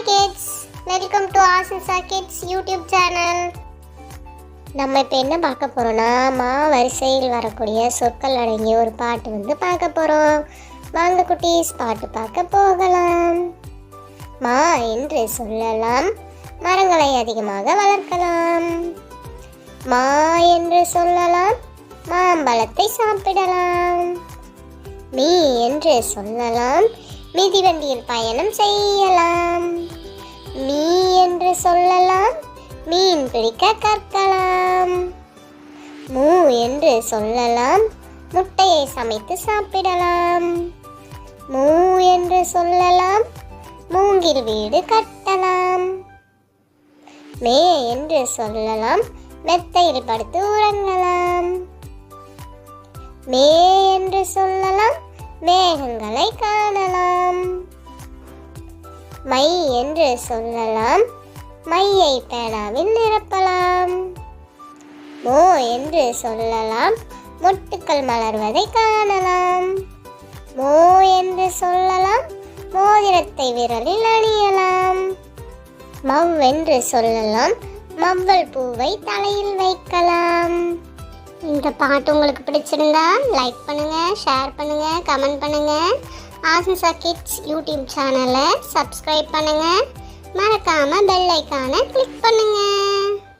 Hi kids welcome to Asisa kids YouTube channel நம்ம இப்போ என்ன பார்க்க போகிறோம்னா மா வரிசையில் வரக்கூடிய சொற்கள் அடங்கிய ஒரு பாட்டு வந்து பார்க்க போகிறோம் வாங்க குட்டீஸ் பாட்டு பார்க்க போகலாம். மா என்று சொல்லலாம். மரங்களை அதிகமாக வளர்க்கலாம். மா என்று சொல்லலாம். மாம்பழத்தை சாப்பிடலாம். மீ என்று சொல்லலாம். மிதிவண்டியில் பயணம் செய்யலாம். மீ என்று சொல்லலாம் மீன் பிடிக்க கற்கலாம். மூ என்று சொல்லலாம் முட்டையை சமைத்து சாப்பிடலாம். மூ என்று சொல்லலாம் மூங்கில் வீடு கட்டலாம். மே என்று சொல்லலாம் மெத்தையில் படுத்து உறங்கலாம். மே என்று சொல்லலாம் மேகங்களை காணலாம். மை என்று சொல்லலாம். மையை பேனாவில் நிரப்பலாம். மோ என்று சொல்லலாம். மொட்டுக்கள் மலர்வதை காணலாம். மோ என்று சொல்லலாம். மோதிரத்தை விரலில் அணியலாம். மவ் என்று சொல்லலாம். மவ்வல் பூவை தலையில் வைக்கலாம். இந்த பாட்டு உங்களுக்கு பிடிச்சிருந்தா லைக் பண்ணுங்கள் ஷேர் பண்ணுங்கள் கமெண்ட் பண்ணுங்கள் ஆசன்சா கிட்ஸ் யூடியூப் சேனலை சப்ஸ்கிரைப் பண்ணுங்கள் மறக்காமல் பெல் ஐக்கானை கிளிக் பண்ணுங்கள்